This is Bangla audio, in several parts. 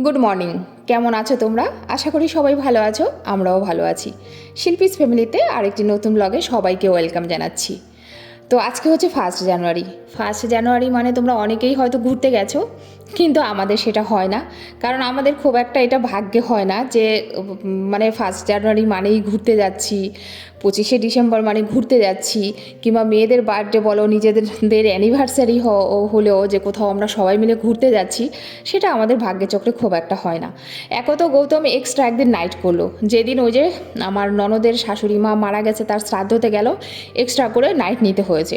গুড মর্নিং কেমন আছো তোমরা? আশা করি সবাই ভালো আছো, আমরাও ভালো আছি। শিল্পীস ফ্যামিলিতে আরেকটি নতুন ব্লগে সবাইকে ওয়েলকাম জানাচ্ছি। তো আজকে হচ্ছে ফার্স্ট জানুয়ারি ফার্স্ট জানুয়ারি মানে তোমরা অনেকেই হয়তো ঘুরতে গেছো, কিন্তু আমাদের সেটা হয় না। কারণ আমাদের খুব একটা এটা ভাগ্যে হয় না যে মানে ফার্স্ট জানুয়ারি মানেই ঘুরতে যাচ্ছি, পঁচিশে ডিসেম্বর মানে ঘুরতে যাচ্ছি, কিংবা মেয়েদের বার্থডে বলো, নিজেদের অ্যানিভার্সারি হলেও যে কোথাও আমরা সবাই মিলে ঘুরতে যাচ্ছি, সেটা আমাদের ভাগ্যে চক্রে খুব একটা হয় না। একত গৌতম এক্সট্রা একদিন নাইট করল। যেদিন ওই যে আমার ননদের শাশুড়ি মা মারা গেছে, তার শ্রাদ্ধতে গেল এক্সট্রা করে নাইট নিতে হয়েছে।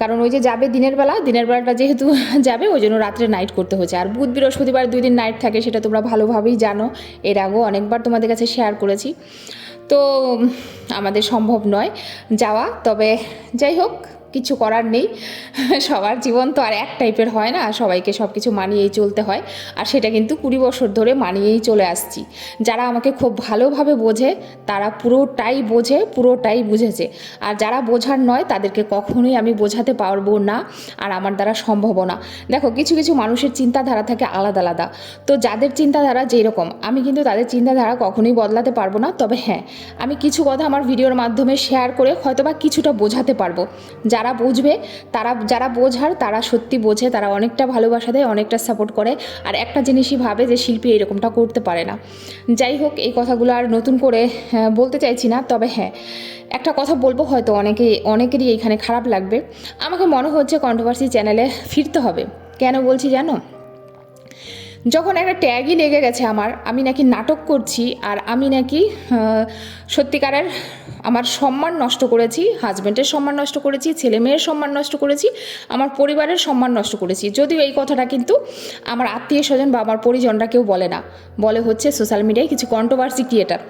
কারণ ওই যে যাবে দিনের বেলা, দিনের বেলাটা যেহেতু যাবে, ওই জন্য রাত্রে নাইট করতে হচ্ছে। আর বুধ, বৃহস্পতিবার দুই দিন নাইট থাকে, সেটা তোমরা ভালোভাবেই জানো। এর আগেও অনেকবার তোমাদের কাছে শেয়ার করেছি। তো আমাদের সম্ভব নয় যাওয়া, তবে যাই হোক কিছু করার নেই। সবার জীবন তো আর এক টাইপের হয় না, সবাইকে সব কিছু মানিয়েই চলতে হয়। আর সেটা কিন্তু কুড়ি বছর ধরে মানিয়েই চলে আসছি। যারা আমাকে খুব ভালোভাবে বোঝে, তারা পুরোটাই বোঝে, পুরোটাই বুঝেছে। আর যারা বোঝার নয়, তাদেরকে কখনোই আমি বোঝাতে পারব না, আর আমার দ্বারা সম্ভব না। দেখো, কিছু কিছু মানুষের চিন্তাধারা থাকে আলাদা আলাদা। তো যাদের চিন্তাধারা যেই রকম আমি কিন্তু তাদের চিন্তাধারা কখনোই বদলাতে পারব না। তবে হ্যাঁ আমি কিছু কথা আমার ভিডিওর মাধ্যমে শেয়ার করে হয়তোবা কিছুটা বোঝাতে পারব। যারা বুঝবে তারা যারা বোঝার তারা সত্যি বোঝে তারা অনেকটা ভালোবাসা দেয় অনেকটা সাপোর্ট করে। আর একটা জিনিসই ভাবে যে শিল্পী এরকমটা করতে পারে না। যাই হোক এই কথাগুলো আর নতুন করে হ্যাঁ, বলতে চাইছি না তবে হ্যাঁ একটা কথা বলব হয়তো অনেকে অনেকেরই এখানে খারাপ লাগবে। আমাকে মনে হচ্ছে কন্ট্রোভার্সি চ্যানেলে ফিরতে হবে। কেন বলছি জানো? যখন একটা ট্যাগই লেগে গেছে আমার, আমি নাকি নাটক করছি আর আমি নাকি সত্যিকারের আমার সম্মান নষ্ট করেছি হাজব্যান্ডের সম্মান নষ্ট করেছি ছেলে মেয়ের সম্মান নষ্ট করেছি, আমার পরিবারের সম্মান নষ্ট করেছি। যদিও এই কথাটা কিন্তু আমার আত্মীয় স্বজন বা আমার পরিজনরা কেউ বলে না। বলে হচ্ছে সোশ্যাল মিডিয়ায় কিছু কন্ট্রোভার্সি ক্রিয়েটার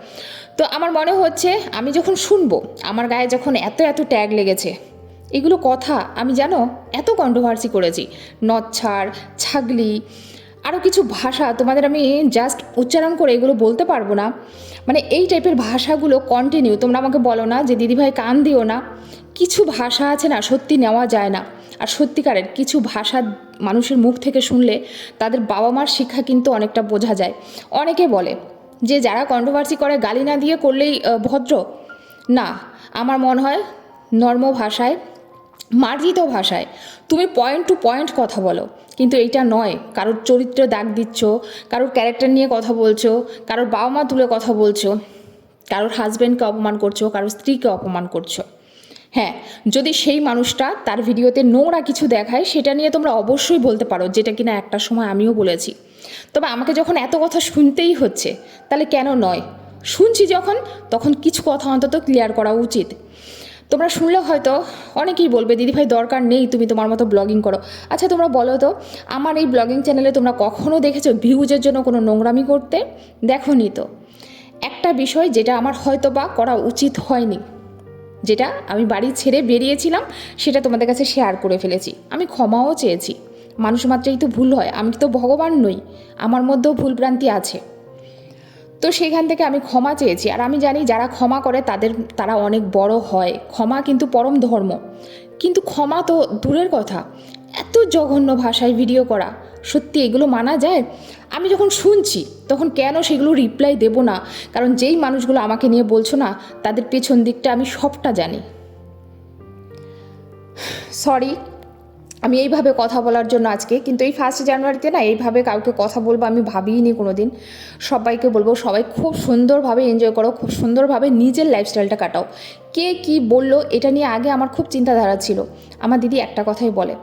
তো আমার মনে হচ্ছে আমি যখন শুনব, আমার গায়ে যখন এত এত ট্যাগ লেগেছে, এগুলো কথা আমি জানো, এত কন্ট্রোভার্সি করেছি। নচ্ছাড়, ছাগলি আরও কিছু ভাষা তোমাদের আমি জাস্ট উচ্চারণ করে এগুলো বলতে পারব না। মানে এই টাইপের ভাষাগুলো কন্টিনিউ তোমরা আমাকে বলো না যে দিদিভাই কান দিও না। কিছু ভাষা আছে না সত্যি নেওয়া যায় না। আর সত্যিকারের কিছু ভাষা মানুষের মুখ থেকে শুনলে তাদের বাবা মার শিক্ষা কিন্তু অনেকটা বোঝা যায়। অনেকে বলে যে যারা কন্ট্রোভার্সি করে গালি না দিয়ে করলেই ভদ্র। না, আমার মনে হয় নর্ম ভাষায় মার্জিত ভাষায়। তুমি পয়েন্ট টু পয়েন্ট কথা বলো। কিন্তু এইটা নয়। কারোর চরিত্র দাগ দিচ্ছ, কারোর ক্যারেক্টার নিয়ে কথা বলছো, কারোর বাবা মা তুলে কথা বলছো, কারোর হাজব্যান্ডকে অপমান করছ, কারোর স্ত্রীকে অপমান করছ। হ্যাঁ যদি সেই মানুষটা তার ভিডিওতে নোংরা কিছু দেখায়, সেটা নিয়ে তোমরা অবশ্যই বলতে পারো, যেটা কিনা একটা সময় আমিও বলেছি। তবে আমাকে যখন এত কথা শুনতেই হচ্ছে, তাহলে কেন নয়? শুনছি যখন, তখন কিছু কথা অন্তত ক্লিয়ার করা উচিত। তোমরা শুনলে হয়তো অনেকেই বলবে, দিদিভাই, দরকার নেই, তুমি তোমার মতো ব্লগিং করো। আচ্ছা তোমরা বলো তো, আমার এই ব্লগিং চ্যানেলে তোমরা কখনো দেখেছ ভিউজের জন্য কোনো নোংরামি করতে? দেখো নি তো। একটা বিষয় যেটা আমার হয়তো বা করা উচিত হয়নি, যেটা আমি বাড়ি ছেড়ে বেরিয়েছিলাম, সেটা তোমাদের কাছে শেয়ার করে ফেলেছি। আমি ক্ষমাও চেয়েছি। মানুষ মাত্রেই তো ভুল হয়, আমি তো ভগবান নই, আমার মধ্যেও ভুলভ্রান্তি আছে। তো সেখান থেকে আমি ক্ষমা চেয়েছি। আর আমি জানি যারা ক্ষমা করে তাদের, তারা অনেক বড় হয়। ক্ষমা কিন্তু পরম ধর্ম। কিন্তু ক্ষমা তো দূরের কথা। এত জঘন্য ভাষায় ভিডিও করা। সত্যি এগুলো মানা যায়? আমি যখন শুনছি, তখন কেন সেগুলো রিপ্লাই দেব না? কারণ যেই মানুষগুলো আমাকে নিয়ে বলছো না, তাদের পেছন দিকটা আমি সবটা জানি। সরি আমি এইভাবে কথা বলার জন্য আজকে, কিন্তু এই ফার্স্ট জানুয়ারিতে না এইভাবে কাউকে কথা বলব আমি ভাবিইনি কোনো দিন সবাইকে বলব, সবাই খুব সুন্দরভাবে এনজয় করো, খুব সুন্দরভাবে নিজের লাইফস্টাইলটা কাটাও। কে কি বলল, এটা নিয়ে আগে আমার খুব চিন্তাধারা ছিল। আমার দিদি একটা কথাই বলে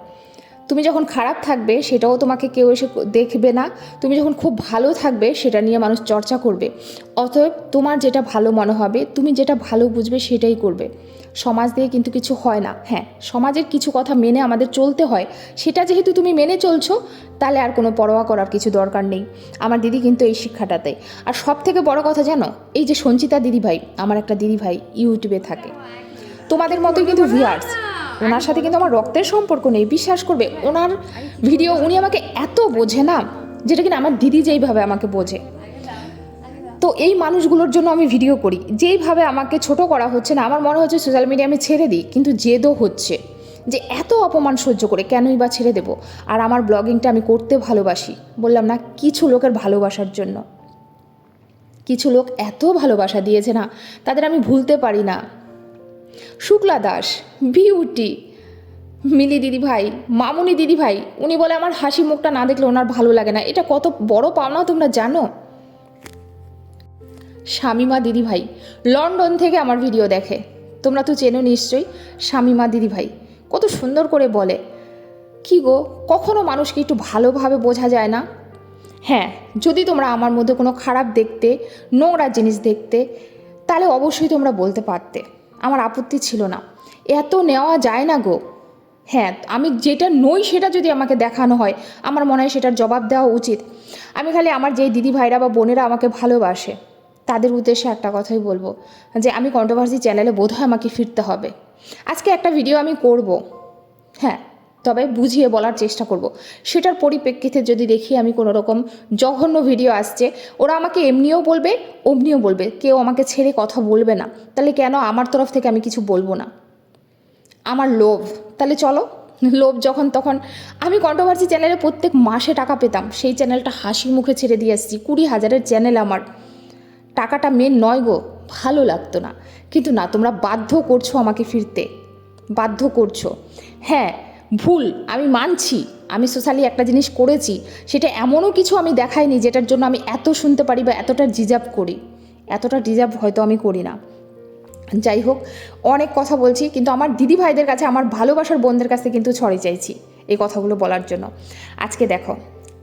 তুমি যখন খারাপ থাকবে, সেটাও তোমাকে কেউ এসে দেখবে না। তুমি যখন খুব ভালো থাকবে, সেটা নিয়ে মানুষ চর্চা করবে। অতএব তোমার যেটা ভালো মনে হবে, তুমি যেটা ভালো বুঝবে, সেটাই করবে। সমাজ দিয়ে কিন্তু কিছু হয় না। হ্যাঁ সমাজের কিছু কথা মেনে আমাদের চলতে হয়। সেটা যেহেতু তুমি মেনে চলছো, তাহলে আর কোনো পরোয়া করার কিছু দরকার নেই। আমার দিদি কিন্তু এই শিক্ষাটাতে। আর সব থেকে বড় কথা জানো, এই যে সঞ্চিতা দিদিভাই, আমার একটা দিদিভাই, ইউটিউবে থাকে। তোমাদের মতোই কিন্তু ভিয়ার্স ওনার সাথে কিন্তু আমার রক্তের সম্পর্ক নেই। বিশ্বাস করবে, ওনার ভিডিও উনি আমাকে এত বোঝে না, যেটা কিনা আমার দিদি যেইভাবে আমাকে বোঝে। তো এই মানুষগুলোর জন্য আমি ভিডিও করি। যেইভাবে আমাকে ছোট করা হচ্ছে না, আমার মনে হচ্ছে সোশ্যাল মিডিয়া আমি ছেড়ে দিই, কিন্তু জেদও হচ্ছে যে এত অপমান সহ্য করে কেনই বা ছেড়ে দেবো? আর আমার ব্লগিংটা আমি করতে ভালোবাসি। বললাম না, কিছু লোকের ভালোবাসার জন্য। কিছু লোক এত ভালোবাসা দিয়েছে না, তাদের আমি ভুলতে পারি না। শুক্লা দাস, বিউটি। মিলি দিদি ভাই মামুনি দিদি ভাই উনি বলে আমার হাসি মুখটা না দেখলে ওনার ভালো লাগে না। এটা কত বড় পাওনা তোমরা জানো? শামিমা দিদি ভাই লন্ডন থেকে আমার ভিডিও দেখে। তোমরা তো চেনো নিশ্চয়ই শামিমা দিদি ভাই কত সুন্দর করে বলে। কি গো, কখনো মানুষকে একটু ভালোভাবে বোঝা যায় না? হ্যাঁ যদি তোমরা আমার মধ্যে কোনো খারাপ দেখতে, নোংরা জিনিস দেখতে, তাহলে অবশ্যই তোমরা বলতে পারতে। আমার আপত্তি ছিল না। এত নেওয়া যায় না গো। হ্যাঁ আমি যেটা নই সেটা যদি আমাকে দেখানো হয়, আমার মনে হয় সেটার জবাব দেওয়া উচিত। আমি খালি আমার যেই দিদি ভাইরা বা বোনেরা আমাকে ভালোবাসে, তাদের উদ্দেশ্যে একটা কথাই বলব, যে আমি কন্ট্রোভার্সি চ্যানেলে বোধহয় আমাকে ফিরতে হবে। আজকে একটা ভিডিও আমি করব। হ্যাঁ তবে বুঝিয়ে বলার চেষ্টা করব। সেটার পরিপ্রেক্ষিতে যদি দেখি আমি কোনো রকম জঘন্য ভিডিও আসছে, ওরা আমাকে এমনিও বলবে, অমনিও বলবে। কেউ আমাকে ছেড়ে কথা বলবে না। তাহলে কেন আমার তরফ থেকে আমি কিছু বলব না? আমার লোভ। তাহলে চলো, লোভ যখন তখন আমি কন্ট্রোভার্সি চ্যানেলে প্রত্যেক মাসে টাকা পেতাম। সেই চ্যানেলটা হাসি মুখে ছেড়ে দিয়ে আসছি। কুড়ি হাজারের চ্যানেল আমার। টাকাটা মেন নয় গো, ভালো লাগতো না। কিন্তু না, তোমরা বাধ্য করছ আমাকে ফিরতে। বাধ্য করছ। হ্যাঁ ভুল, আমি মানছি, আমি সোশ্যালি একটা জিনিস করেছি, সেটা এমনও কিছু আমি দেখাইনি যেটার জন্য আমি এত শুনতে পারি বা এতটা ডিজার্ভ করি। এতটা ডিজার্ভ হয়তো আমি করি না। যাই হোক, অনেক কথা বলছি, কিন্তু আমার দিদি ভাইদের কাছে, আমার ভালোবাসার বোনদের কাছে কিন্তু ছড়ে চাইছি এই কথাগুলো বলার জন্য। আজকে দেখো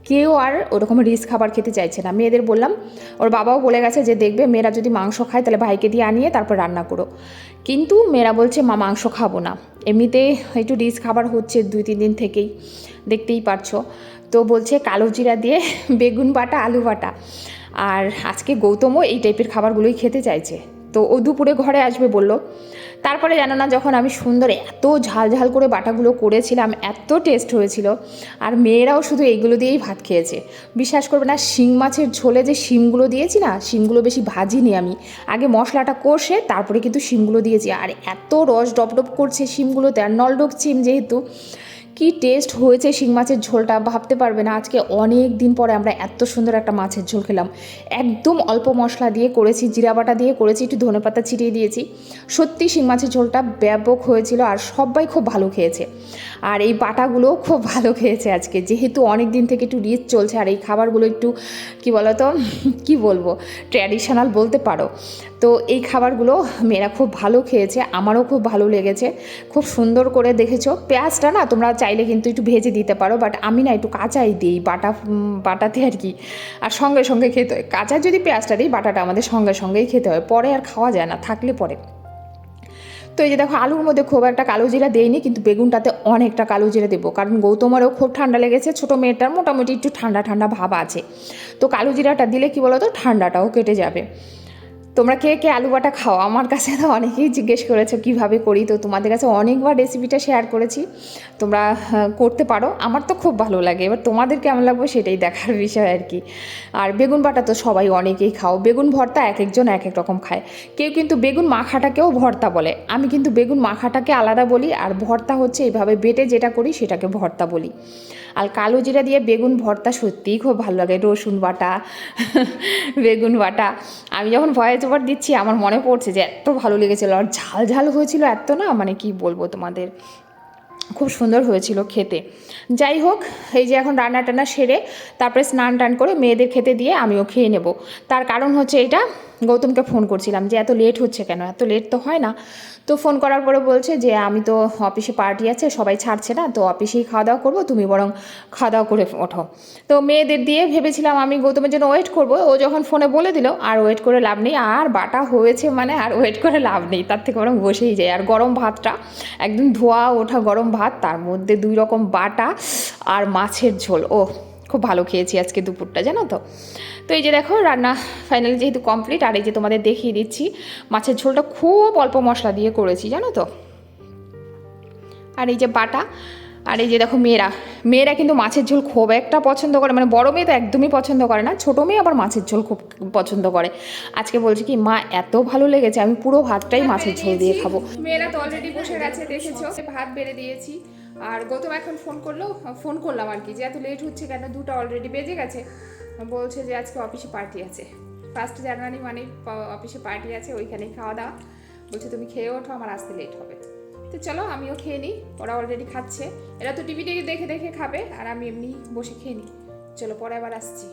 কেউ আর ওরকম রিস্ক খাবার খেতে চাইছে না। মেয়েদের বললাম, ওর বাবাও বলে গেছে যে, দেখবে মেয়েরা যদি মাংস খায়, তাহলে ভাইকে দিয়ে আনিয়ে তারপর রান্না করো। কিন্তু মেয়েরা বলছে, মা, মাংস খাব না। এমনিতে একটু রিস্ক খাবার হচ্ছে দুই, তিন দিন থেকেই, দেখতেই পারছ। তো বলছে, কালো জিরা দিয়ে বেগুন বাটা, আলু বাটা। আর আজকে গৌতমও এই টাইপের খাবারগুলোই খেতে চাইছে। তো ও দুপুরে ঘরে আসবে বলল তারপরে জানো না, যখন আমি সুন্দর এত ঝাল ঝাল করে বাটাগুলো করেছিলাম, এত টেস্ট হয়েছিল। আর মেয়েরাও শুধু এইগুলো দিয়েই ভাত খেয়েছে। বিশ্বাস করবে না, শিং মাছের ঝোলে যে শিমগুলো দিয়েছি না, শিমগুলো বেশি ভাজিনি আমি। আগে মশলাটা কষে তারপরে কিন্তু শিমগুলো দিয়েছি। আর এত রস ডপডপ ডপ করছে শিমগুলোতে, আর নলডোক শিম যেহেতু কি টেস্ট হয়েছে শিং মাছের ঝোলটা ভাবতে পারবে না। আজকে অনেক দিন পরে আমরা এত সুন্দর একটা মাছের ঝোল খেলাম। একদম অল্প মশলা দিয়ে করেছি, জিরা বাটা দিয়ে করেছি, একটু ধনেপাতা ছিটিয়ে দিয়েছি। সত্যি শিং মাছের ঝোলটা ব্যাপক হয়েছিল আর সবাই খুব ভালো খেয়েছে। আর এই বাটাগুলোও খুব ভালো খেয়েছে আজকে। যেহেতু অনেক দিন থেকে একটু রিচ চলছে আর এই খাবারগুলো একটু, কি বলতো, কি বলব ট্র্যাডিশনাল বলতে পারো। তো এই খাবারগুলো মেয়েরা খুব ভালো খেয়েছে, আমারও খুব ভালো লেগেছে। খুব সুন্দর করে দেখেছ। পেঁয়াজটা না তোমরা চাইলে কিন্তু একটু ভেজে দিতে পারো বাট আমি না একটু কাঁচাই দিই বাটা বাটাতে আর কি। আর সঙ্গে সঙ্গে খেতে হয়। কাঁচা যদি পেঁয়াজটা দিই, বাটাটা আমাদের সঙ্গে সঙ্গেই খেতে হয়। পরে আর খাওয়া যায় না, থাকলে পরে। তো এই যে দেখো, আলুর মধ্যে খুব একটা কালো জিরা দেয়নি কিন্তু বেগুনটাতে অনেকটা কালো জিরা দেবো। কারণ গৌতমেরও খুব ঠান্ডা লেগেছে, ছোটো মেয়েটার মোটামুটি একটু ঠান্ডা ঠান্ডা ভাব আছে। তো কালো জিরাটা দিলে কি বলো তো ঠান্ডাটাও কেটে যাবে। তোমরা কে কে আলু বাটা খাও? আমার কাছে তো অনেকেই জিজ্ঞেস করেছ, কীভাবে করি? তো তোমাদের কাছে অনেকবার রেসিপিটা শেয়ার করেছি। তোমরা করতে পারো। আমার তো খুব ভালো লাগে। এবার তোমাদের কেমন লাগবে সেটাই দেখার বিষয় আর কি। আর বেগুন বাটা তো সবাই অনেকেই খাও। বেগুন ভর্তা এক একজন এক এক রকম খায়। কেউ কিন্তু বেগুন মাখাটাকেও ভর্তা বলে। আমি কিন্তু বেগুন মাখাটাকে আলাদা বলি। আর ভর্তা হচ্ছে এইভাবে বেটে যেটা করি সেটাকে ভর্তা বলি। আর কালো জিরা দিয়ে বেগুন ভর্তা সত্যিই খুব ভালো লাগে, রসুন বাটা, বেগুন বাটা। আমি যখন ভয়েস ওভার দিচ্ছি, আমার মনে পড়ছে যে এত ভালো লেগেছিলো আর ঝাল ঝাল হয়েছিল এত না মানে কি বলব তোমাদের? খুব সুন্দর হয়েছিল খেতে। যাই হোক, এই যে এখন রান্না টান্না সেরে তারপরে স্নান টান করে মেয়েদের খেতে দিয়ে আমিও খেয়ে নেব। তার কারণ হচ্ছে এটা গৌতমকে ফোন করছিলাম যে, এত লেট হচ্ছে কেন? এত লেট তো হয় না। তো ফোন করার পরে বলছে যে, আমি তো অফিসে পার্টি আছে, সবাই ছাড়ছে না, তো অফিসেই খাওয়া দাওয়া করব, তুমি বরং খাওয়া দাওয়া করে ওঠো। তো মেয়েদের দিয়ে ভেবেছিলাম আমি গৌতমের জন্য ওয়েট করব। ও যখন ফোনে বলে দিল, আর ওয়েট করে লাভ নেই, আর বাটা হয়েছে মানে আর ওয়েট করে লাভ নেই, তার থেকে বরং বসেই যায় আর গরম ভাতটা, একদম ধোয়া ওঠা গরম ভাত, তার মধ্যে দুই রকম বাটা আর মাছের ঝোল। ও খুব ভালো খেয়েছি আজকে দুপুরটা, জানো তো? তো এই যে দেখো, রান্না ফাইনালি যেহেতু কমপ্লিট আর এই যে তোমাদের দেখিয়ে দিচ্ছি, মাছের ঝোলটা খুব অল্প মশলা দিয়ে করেছি, জানো তো? আর এই যে বাটা, আর এই যে দেখো মেয়েরা মেয়েরা কিন্তু মাছের ঝোল খুব একটা পছন্দ করে মানে বড় মেয়ে তো একদমই পছন্দ করে না, ছোটো মেয়ে আবার মাছের ঝোল খুব পছন্দ করে। আজকে বলছে কি, মা এত ভালো লেগেছে, আমি পুরো ভাতটাই মাছের ঝোল দিয়ে খাব। মেয়েরা তো অলরেডি বসে গেছে, দেখেছ? ভাত বেড়ে দিয়েছি। আর গৌতম এখন ফোন করল, ফোন করলাম আর কি, যে এত লেট হচ্ছে কেন, দুটো অলরেডি বেজে গেছে। বলছে যে আজকে অফিসে পার্টি আছে। ফার্স্ট জানুয়ারি মানে অফিসে পার্টি আছে ওইখানে খাওয়া দাওয়া। বলছে, তুমি খেয়ে ওঠো, আমার আসতে লেট হবে। তো চলো, আমিও খেয়ে নিই, ওরা অলরেডি খাচ্ছে। এরা তো টিভি দেখে দেখে খাবে, আর আমি এমনি বসে খেয়ে নিই। চলো, পরে আবার আসছি।